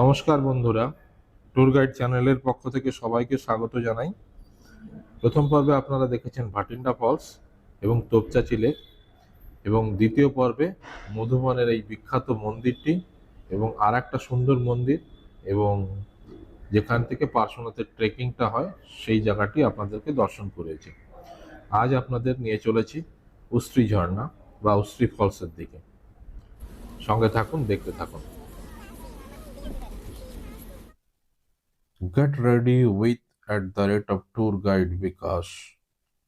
নমস্কার বন্ধুরা, tour guide চ্যানেলের পক্ষ থেকে সবাইকে স্বাগত জানাই। প্রথম পর্বে আপনারা দেখেছেন ভাটিন্ডা ফলস এবং তোপচাচি লেক এবং দ্বিতীয় পর্বে মধুবনের এই বিখ্যাত মন্দিরটি এবং আর একটা সুন্দর মন্দির এবং যেখান থেকে পার্শ্বনাথের ট্রেকিংটা হয়, সেই জায়গাটি আপনাদেরকে দর্শন করেছি। আজ আপনাদের নিয়ে চলেছি উস্ত্রি ঝর্ণা বা উস্ত্রি ফলসের দিকে। সঙ্গে থাকুন, দেখতে থাকুন। Get ready with at the rate of tour guide Vikas.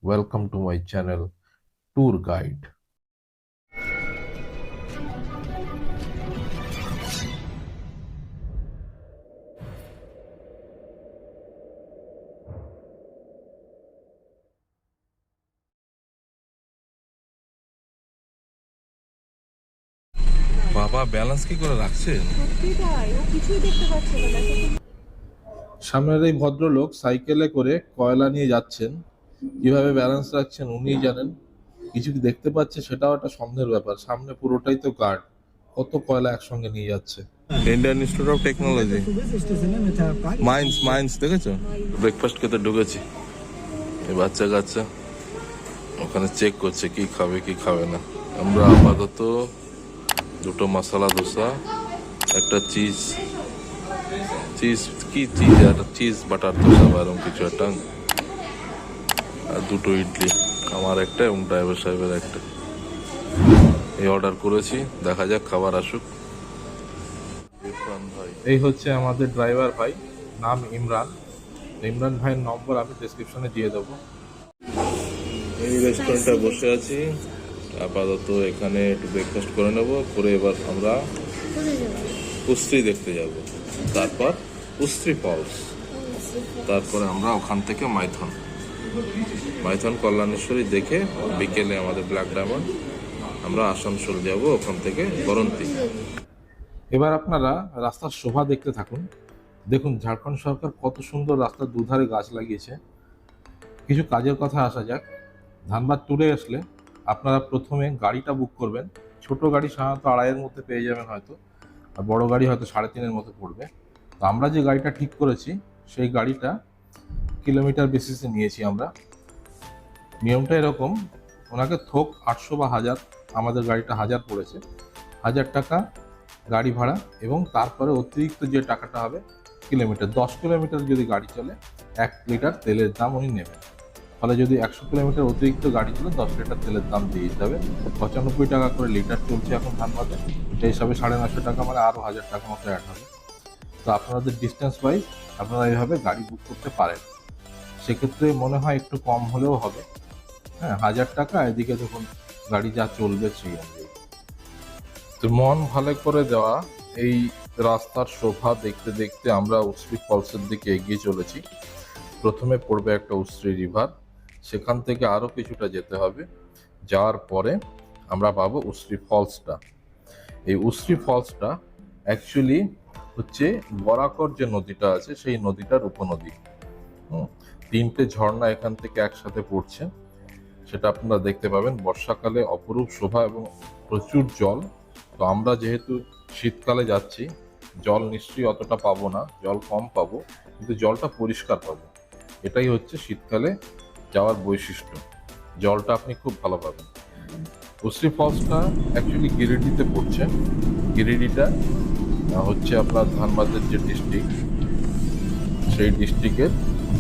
Welcome to my channel Tour Guide. বাবা ব্যালেন্স কি করে রাখছেন সত্যি তাই ও কিছুই দেখতে পাচ্ছে না। সামনের এই ভদ্রলোক সাইকেলে করে কয়লা নিয়ে যাচ্ছেন, কীভাবে ব্যালেন্স রাখছেন উনিই জানেন। কিছু কি দেখতে পাচ্ছে সেটাও একটা সন্দেহের ব্যাপার। সামনে পুরোটাই তো গার্ড কত কয়লা একসঙ্গে নিয়ে যাচ্ছে। Indian Institute of Technology Mines mines দেখেছ? ব্রেকফাস্ট খেতে ঢুকেছি। এই বাচ্চা কাচ্চা, ওখানে চেক করছে কি খাবে কি খাবে না। আমরা আপাতত দুটো মশলা, দোসা, একটা চিজ চিজ কি চিজ আর চিজ বাটার দোসা বা এরকম কিছু একটা। আর দুটো ইডলি আমার একটা এবং ড্রাইভার সাহেবের একটা। এই অর্ডার করেছি দেখা যাক খাবার আসুক। এই হচ্ছে আমাদের ড্রাইভার ভাই নাম ইমরান। ইমরান ভাইয়ের নম্বর আমি ডেসক্রিপশনে দিয়ে দেবো। এই রেস্টুরেন্টে বসে আছি। আপাতত এখানে একটু ব্রেকফাস্ট করে নেব করে এবার আমরা উস্ত্রি দেখতে যাব। তারপর উস্ত্রি ফলস তারপরে আমরা ওখান থেকে মাইথন। মাইথন কল্যাণেশ্বরী দেখে বিকেলে আমাদের ব্ল্যাক ডায়মন্ড, আমরা আসানসোল যাব ওখান থেকে বরন্তি। এবার আপনারা রাস্তার শোভা দেখতে থাকুন। দেখুন, ঝাড়খণ্ড সরকার কত সুন্দর রাস্তার দুধারে গাছ লাগিয়েছে। কিছু কাজের কথা আসা যাক। ধানবাদ ট্যুরে আসলে আপনারা প্রথমে গাড়িটা বুক করবেন। ছোট গাড়ি সাধারণত আড়াইয়ের মধ্যে পেয়ে যাবেন হয়তো। আর বড় গাড়ি হয়তো সাড়ে তিনের মতো পড়বে। তো আমরা যে গাড়িটা ঠিক করেছি, সেই গাড়িটা কিলোমিটার বেসিসে নিয়েছি আমরা। নিয়মটা এরকম, ওনাকে থোক আটশো বা হাজার, আমাদের গাড়িটা হাজার পড়েছে। হাজার টাকা গাড়ি ভাড়া এবং তারপরে অতিরিক্ত যে টাকাটা হবে, কিলোমিটার, দশ কিলোমিটার যদি গাড়ি চলে, এক লিটার তেলের দাম উনি নেবেন। ফলে যদি একশো কিলোমিটার অতিরিক্ত গাড়ি চলে, দশ লিটার তেলের দাম দিয়ে দিতে হবে। পঁচানব্বই টাকা করে লিটার চলছে এখন ধানবাদে। সেই হিসাবে সাড়ে নশো টাকা মানে আরও হাজার টাকা মতো অ্যাড হবে। তো আপনাদের ডিস্টেন্স ওয়াইজ আপনারা এইভাবে গাড়ি বুক করতে পারেন। সেক্ষেত্রে মনে হয় একটু কম হলেও হবে। হ্যাঁ হাজার টাকা, এদিকে দেখুন গাড়ি যা চলবে সেই অনুযায়ী। তো মন ভালো করে দেওয়া, এই রাস্তার শোভা দেখতে দেখতে আমরা উশ্রী ফলসের দিকে এগিয়ে চলেছি। প্রথমে পড়বে একটা উশ্রী রিভার সেখান থেকে আরও কিছুটা যেতে হবে। যাওয়ার পরে আমরা পাবো উশ্রী ফলসটা। এই উশ্রী ফলসটা অ্যাকচুয়ালি হচ্ছে বরাকর যে নদীটা আছে সেই নদীটার উপনদী। হুম, তিনটে ঝর্ণা এখান থেকে একসাথে পড়ছে। সেটা আপনারা দেখতে পাবেন। বর্ষাকালে অপরূপ শোভা এবং প্রচুর জল। তো আমরা যেহেতু শীতকালে যাচ্ছি জল নিশ্চয়ই অতটা পাবো না। জল কম পাবো কিন্তু জলটা পরিষ্কার পাবো। এটাই হচ্ছে শীতকালে যাওয়ার বৈশিষ্ট্য। জলটা আপনি খুব ভালো পাবেন। উশ্রী ফলসটা অ্যাকচুয়ালি গিরিডিতে পড়ছে। গিরিডিটা হচ্ছে আপনার ধানবাদের যে ডিস্ট্রিক্ট সেই ডিস্ট্রিক্টের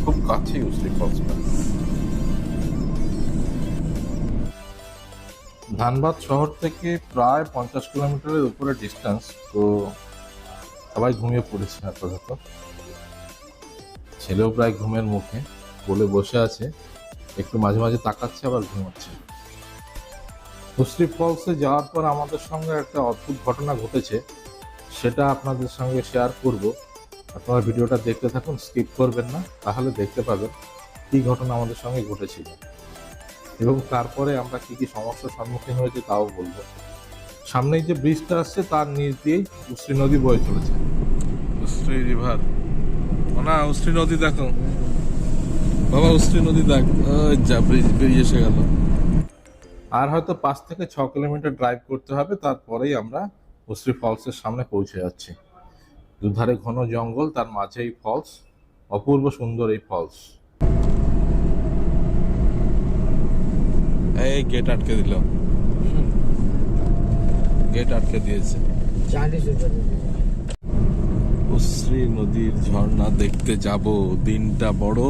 খুব কাছেই উশ্রী ফলসটা। ধানবাদ শহর থেকে প্রায় পঞ্চাশ কিলোমিটারের উপরে ডিস্টেন্স তো সবাই ঘুমিয়ে পড়েছে আপাতত। ছেলেও প্রায় ঘুমের মুখে, বলে বসে আছে। একটু মাঝে মাঝে তাকাচ্ছে, আবার ঘুমাচ্ছে। হুসরি ফলসে যাওয়ার পর আমাদের সঙ্গে একটা অদ্ভুত ঘটনা ঘটেছে, সেটা আপনাদের সঙ্গে শেয়ার করব। আপনারা ভিডিওটা দেখতে থাকুন স্কিপ করবেন না, তাহলে দেখতে পাবেন কী ঘটনা আমাদের সঙ্গে ঘটেছিল। এবং তারপরে আমরা কি কি সমস্যার সম্মুখীন হয়েছে তাও বলব। সামনেই যে ব্রিজটা আসছে, তার নিচ দিয়েই উশ্রী নদী বয়ে চলেছে। উশ্রী রিভার। না, উশ্রী নদী দেখো। বাবা উস্তি নদী দেখ। যা ব্রিজ বেরিয়ে এসে গেল। আর হয়তো পাঁচ থেকে ছ কিলোমিটার ড্রাইভ করতে হবে তারপরেই আমরা উস্তি ফলসের সামনে পৌঁছে যাচ্ছি। দুধারে ঘন জঙ্গল তার মাঝে এই ফলস অপূর্ব সুন্দর এই ফলস এই গেট আটকে দিল। গেট আটকে দিয়েছে। উশ্রী নদীর ঝর্ণা দেখতে যাব। দিনটা বড়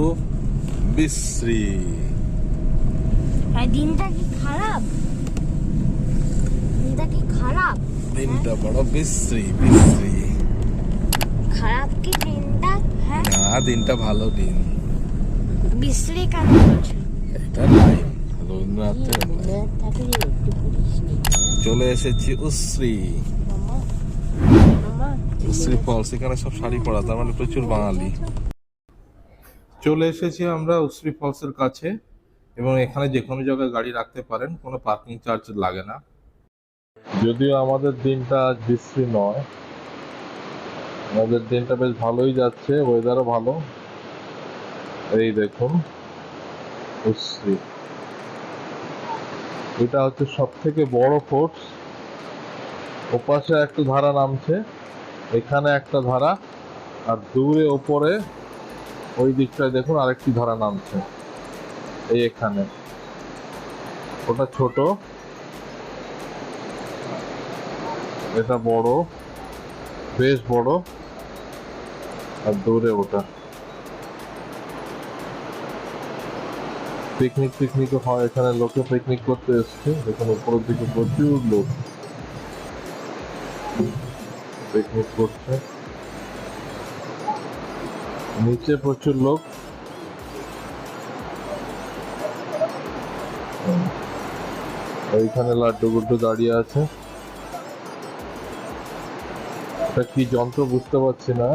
বিশ্রী। দিনটা কি খারাপ? দিনটা কি খারাপ? দিনটা বড় বিশ্রী বিশ্রী। খারাপ কি দিনটা? হ্যাঁ? না দিনটা ভালো দিন। বিশ্রী কেন এটা লাইন রবীন্দ্রনাথের line। তাকে একটু করিস নি চলে এসেছি উশ্রী। উশ্রী ফলস এখানে সব শাড়ি পরা তার মানে প্রচুর বাঙালি। চলে এসেছি আমরা উশ্রী ফলসের কাছে এবং এখানে যে কোনো জায়গায় গাড়ি রাখতে পারেন, কোনো পার্কিং চার্জ লাগে না। যদিও আমাদের দিনটা আজ বিশ্রী নয়, আমাদের দিনটা বেশ ভালোই যাচ্ছে ওয়েদারও ভালো। এই দেখুন উশ্রী এটা হচ্ছে সব থেকে বড় ফোর্স ওপাশে একটা ধারা নামছে, এখানে একটা ধারা, আর দূরে ওপরে ওই দিকটায় দেখুন আরেকটি ধারা নামছে। এই এখানে। ওটা ছোট। এটা বড়। বেশ বড়। আর দূরে ওটা। পিকনিক পিকনিকও হয় এখানে, লোকে পিকনিক করতে এসছে। দেখুন উপরের দিকে প্রচুর লোক। পিকনিক করছে। নিচে প্রচুর লোক। ওইখানে লাড্ডু গুড্ডু দাঁড়িয়ে আছে। কি যন্ত্র বুঝতে পারছি না।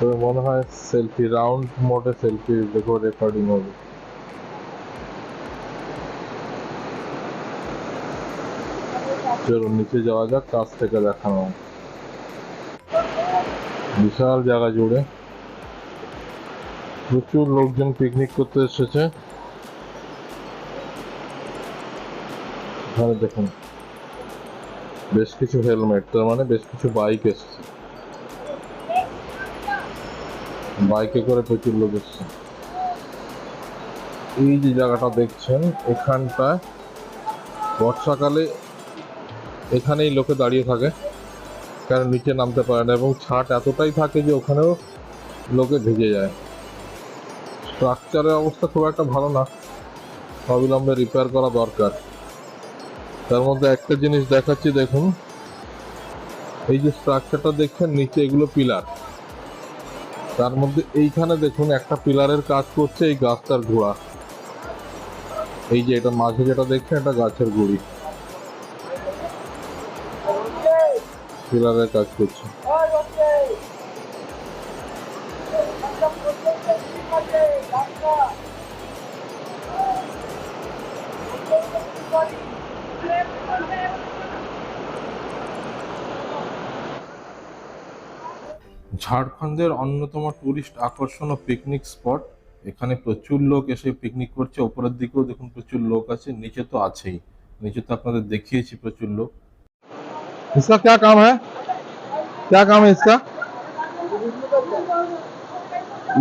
তবে মনে হয় সেলফি, রাউন্ড মোডে সেলফি দেখো রেকর্ডিং হবে। চলো নিচে যাওয়া যাক, কাছ থেকে দেখানো। হবে। বিশাল জায়গা জুড়ে প্রচুর লোকজন পিকনিক করতে এসেছে। এখানে দেখুন, বেশ কিছু হেলমেট তার মানে বেশ কিছু বাইক এসছে। বাইকে করে প্রচুর লোক এসছে। এই যে জায়গাটা দেখছেন, এখানটায় বর্ষাকালে এখানেই লোকে দাঁড়িয়ে থাকে। কারণ নিচে নামতে পারে না এবং ছাট এতটাই থাকে যে ওখানেও লোকে ভেজে যায়। স্ট্রাকচারের অবস্থা খুব একটা ভালো না। অবিলম্বে রিপেয়ার করা দরকার। তার মধ্যে একটা জিনিস দেখাচ্ছি, দেখুন। এই যে স্ট্রাকচারটা দেখছেন, নিচে এগুলো পিলার তার মধ্যে এইখানে দেখুন, একটা পিলারের কাজ করছে এই গাছটার ঘোড়া এই যে এটা মাঝে যেটা দেখছেন, এটা গাছের গুড়ি। পিলারের কাজ করছে। ঝাড়খণ্ডের অন্যতম টুরিস্ট আকর্ষণ ও পিকনিক স্পট এখানে প্রচুর লোক এসে পিকনিক করছে। ওপরের দিকেও দেখুন প্রচুর লোক আছে, নিচে তো আছেই। নিচে তো আপনাদের দেখিয়েছি প্রচুর লোক। इसका क्या काम है क्या काम है इसका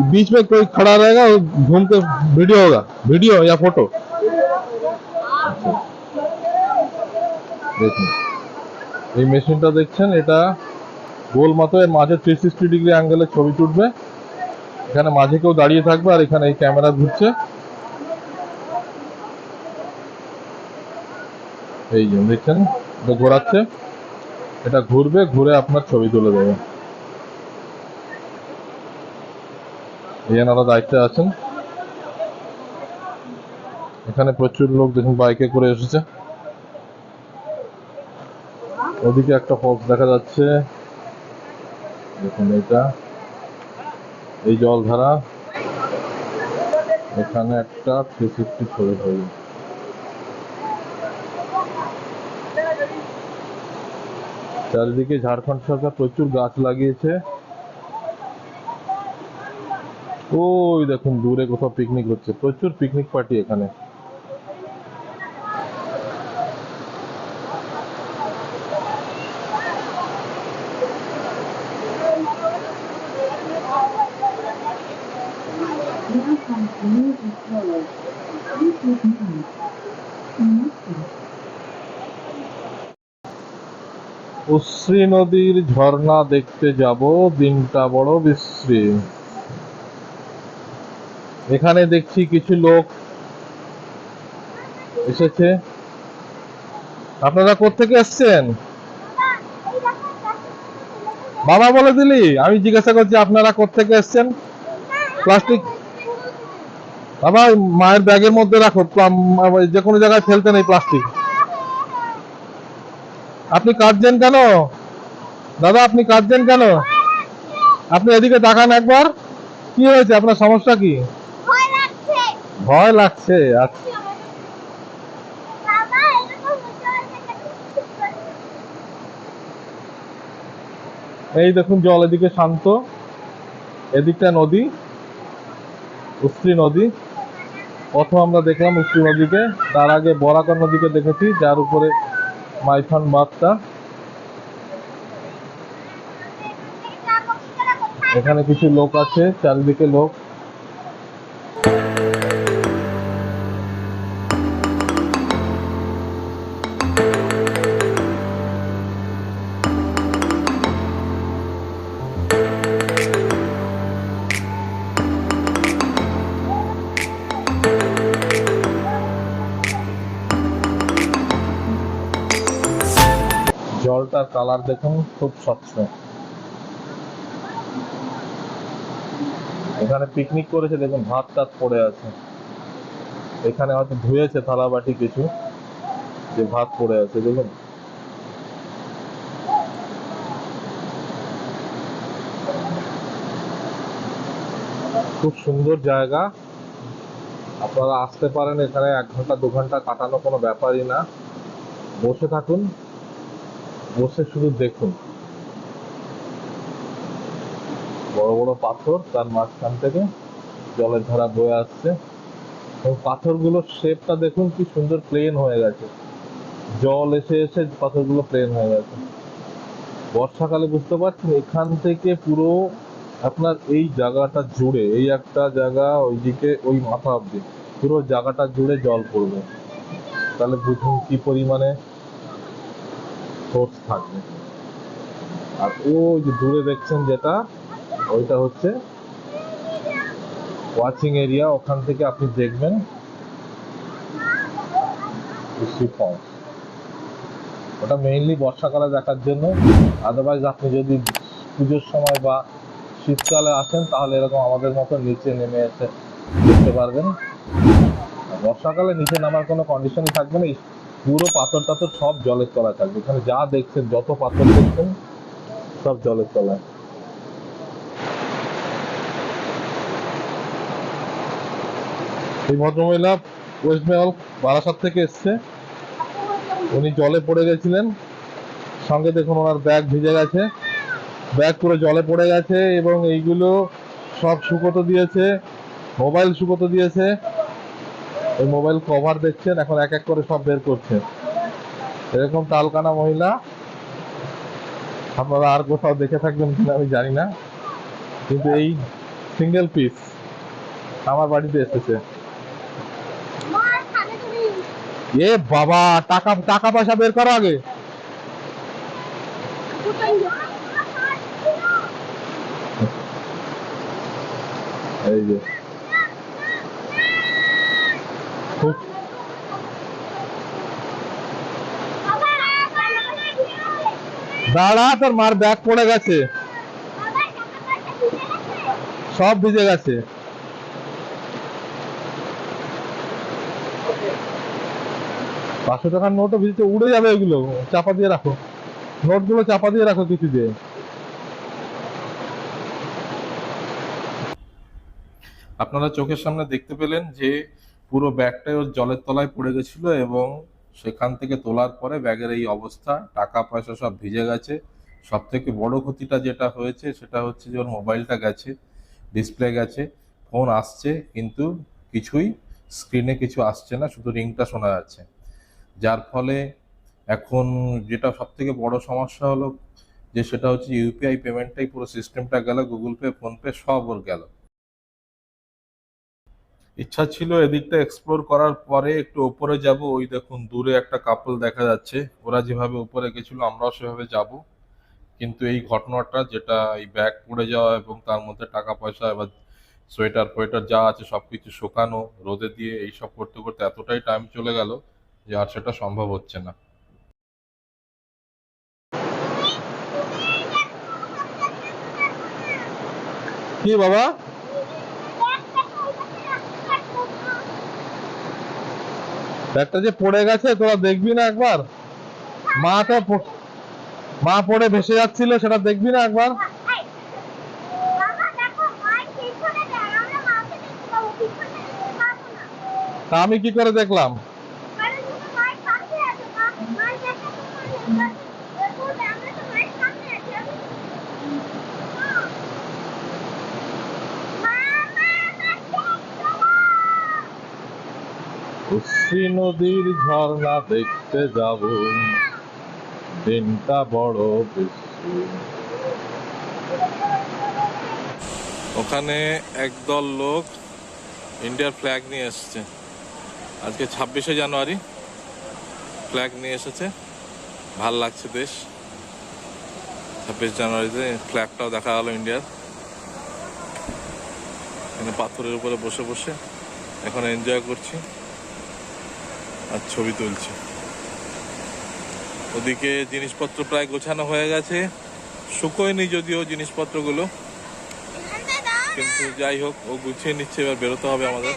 बीच में कोई खड़ा रहेगा और घूम के वीडियो होगा वीडियो या फोटो দেখুন এই মেশিনটা দেখছেন এটা গোল মতো এর মাঝে থ্রি সিক্সটি ডিগ্রি অ্যাঙ্গেলে ছবি তুলবে এখানে মাঝে কেউ দাঁড়িয়ে থাকবে আর এখানে এই ক্যামেরা ঘুরছে এই যে দেখছেন এটা ঘোরাচ্ছে এটা ঘুরবে, ঘুরে আপনার ছবি তুলে দেবে। এনারা দায়িত্বে আছেন। এখানে প্রচুর লোক দেখুন বাইকে করে এসেছে। ওদিকে একটা ফলস দেখা যাচ্ছে। দেখুন এটা। এই জলধারা। এখানে একটা থ্রি সিক্সটি ছবি হয়ে চারিদিকে ঝাড়খণ্ড সরকার প্রচুর গাছ লাগিয়েছে। ওই দেখুন, দূরে কোথাও পিকনিক হচ্ছে। প্রচুর পিকনিক পার্টি এখানে। উশ্রী নদীর ঝর্ণা দেখতে যাব, দিনটা বড় বিশ্রী। এখানে দেখছি কিছু লোক এসেছে। আপনারা কোত্থেকে এসছেন? বাবা বলে দিলি, আমি জিজ্ঞাসা করছি, আপনারা কোত্থেকে এসছেন? প্লাস্টিক? বাবা, মায়ের ব্যাগের মধ্যে রাখো যে কোনো জায়গায় ফেলতে নেই প্লাস্টিক। আপনি কাঁদছেন কেন? দাদা আপনি কাঁদছেন কেন? আপনি এদিকে তাকান একবার। কি হয়েছে? আপনার সমস্যা কি? ভয় লাগছে। আচ্ছা। এই দেখুন জল এদিকে শান্ত। এদিকটা নদী উশ্রী নদী। প্রথম আমরা দেখলাম উশ্রী নদীকে তার আগে বরাকর নদীকে দেখেছি যার উপরে মাইথন বাঁধটা এখানে কিছু লোক আছে চারিদিকে লোক। কালার দেখুন, খুব স্বচ্ছ। এখানে পিকনিক করেছে, দেখুন ভাত টাত পড়ে আছে। এখানে হয়তো ধুয়েছে থালা বাটি কিছু, যে ভাত পড়ে আছে, দেখুন। খুব সুন্দর জায়গা। আপনারা আসতে পারেন এখানে, এক ঘণ্টা, দু ঘণ্টা কাটানো কোনো ব্যাপারই না। বসে থাকুন। বসে শুধু দেখুন। বড় বড় পাথর, তার মাঝখান থেকে জলের ধারা বয়ে আসছে। এবং পাথরগুলোর শেপটা দেখুন কি সুন্দর প্লেন হয়ে গেছে। জল এসে এসে পাথরগুলো প্লেন হয়ে গেছে। বর্ষাকালে বুঝতে পারছেন, এখান থেকে পুরো আপনার এই জায়গাটা জুড়ে, এই একটা জায়গা ওইদিকে, ওই মাথা অব্দি পুরো জায়গাটা জুড়ে জল পড়বে। তাহলে বুঝুন কি পরিমাণে সোর্স থাকবে। আর ওই যে দূরে দেখছেন যেটা, ওইটা হচ্ছে ওয়াচিং এরিয়া ওখান থেকে আপনি দেখবেন ওটা মেইনলি বর্ষাকালে দেখার জন্য। আদারওয়াইজ আপনি যদি পুজোর সময় বা শীতকালে আসেন, তাহলে এরকম আমাদের মতো নিচে নেমে এসে দেখতে পারবেন। বর্ষাকালে নিচে নামার কোনো কন্ডিশনই থাকবে না। পুরো পাথর টাথর সব জলের তলায় থাকবে। এখানে যা দেখছেন, যত পাথর দেখছেন, সব জলের তলায়। এই ভদ্রমহিলা ওয়েস্ট বেঙ্গল বারাসাত থেকে এসছে। উনি জলে পড়ে গেছিলেন। সঙ্গে দেখুন ওনার ব্যাগ ভিজে গেছে। ব্যাগ পুরো জলে পড়ে গেছে এবং এইগুলো সব শুকোতে দিয়েছে, মোবাইল শুকোতে দিয়েছে। এই মোবাইল কভার দেখছেন, এখন এক এক করে সব বের করছে এরকম টালকানা মহিলা, আপনারা আর কোথাও দেখে থাকবেন কিনা আমি জানি না, কিন্তু এই সিঙ্গেল পিস আমার বাড়িতে এসেছে। এ বাবা, টাকা টাকা পয়সা বের করো আগে। এই যে খুব দাঁড়া, তোর মার ব্যাগ পড়ে গেছে। সব ভিজে গেছে। পাঁচশো টাকার নোটও ভিজে উড়ে যাবে এগুলো। চাপা দিয়ে রাখো। নোটগুলো চাপা দিয়ে রাখো কিছু দিয়ে। আপনারা চোখের সামনে দেখতে পেলেন যে পুরো ব্যাগটাই ওর জলের তলায় পড়ে গেছিল এবং সেখান থেকে তোলার পরে ব্যাগের এই অবস্থা, টাকা, পয়সা সব ভিজে গেছে। সব থেকে বড় ক্ষতিটা যেটা হয়েছে, সেটা হচ্ছে যে ওর মোবাইলটা গেছে, ডিসপ্লে গেছে, ফোন আসছে, কিন্তু কিছুই স্ক্রিনে কিছু আসছে না, শুধু রিংটা শোনা যাচ্ছে। যার ফলে এখন যেটা সব থেকে বড় সমস্যা হলো, যে সেটা হচ্ছে ইউপিআই পেমেন্টটাই পুরো সিস্টেমটা গেল গুগল পে ফোনপে সব ওর গেল। ইচ্ছা ছিল এদিকটা এক্সপ্লোর করার পরে একটু উপরে যাব। ওই দেখুন, দূরে একটা কাপল দেখা যাচ্ছে। ওরা যেভাবে উপরে গেছিল, আমরাও সেভাবে যাব। কিন্তু এই ঘটনাটা যেটা এই ব্যাগ পড়ে যাওয়া এবং তার মধ্যে টাকা পয়সা এবার সোয়েটার ফোয়েটার যা আছে সবকিছু শুকানো, রোদে দিয়ে এইসব করতে করতে এতটাই টাইম চলে গেল যে আর সেটা সম্ভব হচ্ছে না। কি বাবা? ব্যাগটা যে পড়ে গেছে তোরা দেখবি না একবার মা তো মা পড়ে ভেসে যাচ্ছিল সেটা দেখবি না একবার তা আমি কি করে দেখলাম কারণ তুমি মায়ের পাশে আছো মা মায়ের দেখা তোমার বলবে আমরা তো মায়ের সামনে আছি আমি মা মা উশ্রী নদীর ঝর্ণা দেখতে যাব। দিনটা বড় বেশি। ওখানে একদল লোক ইন্ডিয়ার ফ্ল্যাগ নিয়ে এসেছে। আজকে ছাব্বিশে জানুয়ারি। ফ্ল্যাগ নিয়ে এসেছে। ভালো লাগছে দেশ ছাব্বিশ জানুয়ারিতে ফ্ল্যাগটাও দেখা গেল ইন্ডিয়ার। এখানে পাথরের উপরে বসে বসে এখন এনজয় করছি। আর ছবি তুলছি। ওদিকে জিনিসপত্র প্রায় গোছানো হয়ে গেছে। শুকোয়নি যদিও জিনিসপত্রগুলো। কিন্তু যাই হোক, ও গুছিয়ে নিচ্ছে, এবার বেরোতে হবে আমাদের।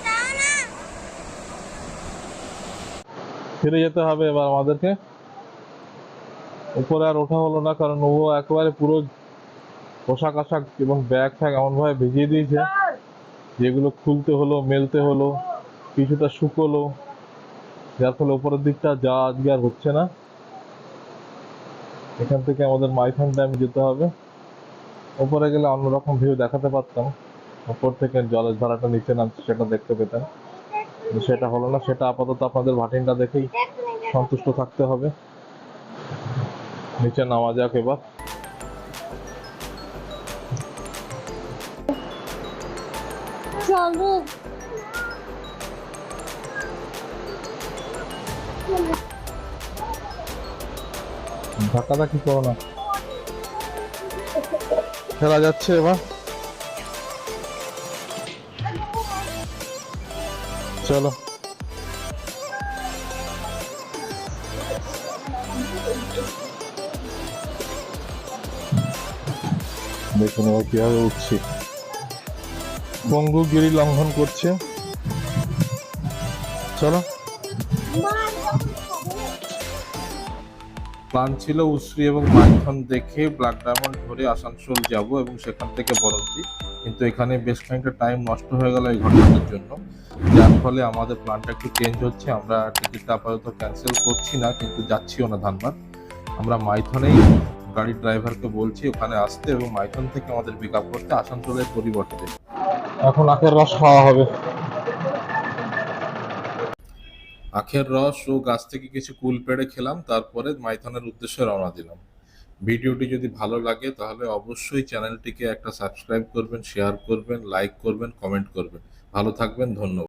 ফিরে যেতে হবে এবার আমাদেরকে। উপরে আর ওঠা হলো না, কারণ ও একেবারে পুরো পোশাক আশাক এবং ব্যাগ ফ্যাগ এমন ভাবে ভিজিয়ে দিয়েছে। যেগুলো খুলতে হলো, মেলতে হলো, কিছুটা শুকোলো। যার ফলে উপরের দিকটা যা আজকে আর হচ্ছে না, এখান থেকে আমাদের মাইথান ড্যাম যেতে হবে। উপরে গেলে অন্যরকম ভিউ দেখাতে পারতাম। উপর থেকে জলের ধারাটা নিচে নামছে, সেটা দেখতে পেতাম। সেটা হলো না, সেটা আপাতত আপনাদের ভাটিনটা দেখেই সন্তুষ্ট থাকতে হবে। নিচে নামা যাক এবার। চলো। ধাক্কা ধাক্কি করো না? খেলা যাচ্ছে এবার। চলো। দেখুন এবার কীভাবে উঠছি। বঙ্গগিরি লঙ্ঘন করছে। চলো। প্ল্যান ছিল উশ্রী এবং মাইথন দেখে ব্ল্যাক ডায়মন্ড ধরে আসানসোল যাব এবং সেখান থেকে বরন্তি। কিন্তু এখানে বেশ খানিকটা টাইম নষ্ট হয়ে গেল এই ঘটনার জন্য। যার ফলে আমাদের প্ল্যানটা একটু চেঞ্জ হচ্ছে। আমরা টিকিটটা আপাতত ক্যান্সেল করছি না, কিন্তু যাচ্ছিও না ধানবাদ। আমরা মাইথনেই গাড়ির ড্রাইভারকে বলছি ওখানে আসতে এবং মাইথন থেকে আমাদের পিক আপ করতে আসানসোলের পরিবর্তে। এখন আখের রস খাওয়া হবে। আখের রস ও গাছ থেকে কিছু কুল পেড়ে খেলাম, তারপরে মাইথনের উদ্দেশ্যে রওনা দিলাম। ভিডিওটি যদি ভালো লাগে, তাহলে অবশ্যই চ্যানেলটিকে একটা সাবস্ক্রাইব করবেন, শেয়ার করবেন, লাইক করবেন, কমেন্ট করবেন। ভালো থাকবেন, ধন্যবাদ।